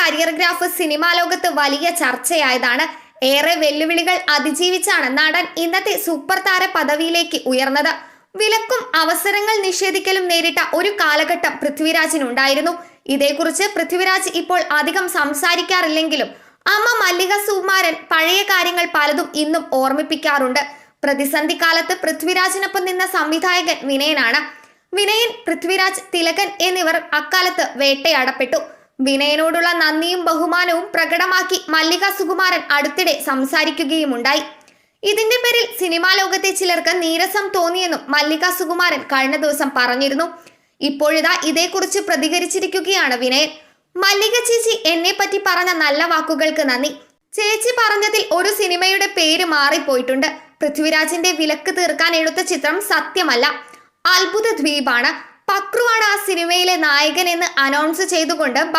Career graph cinema ലോകത്ത് വലിയ ചർച്ചയായതാണ്. ഏറെ വെല്ലുവിളികൾ അതിജീവിച്ചാണ് നടൻ ഇന്നത്തെ സൂപ്പർ താര പദവിയിലേക്ക് ഉയർന്നത്. വിലക്കും അവസരങ്ങൾ നിഷേധിക്കലും നേരിട്ട ഒരു കാലഘട്ടം പൃഥ്വിരാജിനുണ്ടായിരുന്നു. ഇതേക്കുറിച്ച് പൃഥ്വിരാജ് ഇപ്പോൾ അധികം സംസാരിക്കാറില്ലെങ്കിലും അമ്മ മല്ലിക സുകുമാരൻ പഴയ കാര്യങ്ങൾ പലതും ഇന്നും ഓർമ്മിപ്പിക്കാറുണ്ട്. പ്രതിസന്ധി കാലത്ത് പൃഥ്വിരാജിനൊപ്പം നിന്ന സംവിധായകൻ വിനയനാണ്. വിനയൻ പൃഥ്വിരാജ് തിലകൻ എന്നിവർ അക്കാലത്ത് വേട്ടയാടപ്പെട്ടു. വിനയനോടുള്ള നന്ദിയും ബഹുമാനവും പ്രകടമാക്കി മല്ലിക സുകുമാരൻ അടുത്തിടെ സംസാരിക്കുകയുമുണ്ടായി. ഇതിന്റെ പേരിൽ സിനിമാ ലോകത്തെ ചിലർക്ക് നീരസം തോന്നിയെന്നും മല്ലിക സുകുമാരൻ കഴിഞ്ഞ ദിവസം പറഞ്ഞിരുന്നു. ഇപ്പോഴിതാ ഇതേക്കുറിച്ച് പ്രതികരിച്ചിരിക്കുകയാണ് വിനയൻ. മല്ലിക ചേച്ചി എന്നെ പറ്റി പറഞ്ഞ നല്ല വാക്കുകൾക്ക് നന്ദി. ചേച്ചി പറഞ്ഞതിൽ ഒരു സിനിമയുടെ പേര് മാറിപ്പോയിട്ടുണ്ട്. പൃഥ്വിരാജിന്റെ വിലക്ക് തീർക്കാൻ എടുത്ത ചിത്രം സത്യമല്ല. അത്ഭുത ദ്വീപാണ്. പക്രുവാണ് ആ സിനിമയിലെ നായകൻ എന്ന് അനൗൺസ് ചെയ്തുകൊണ്ട്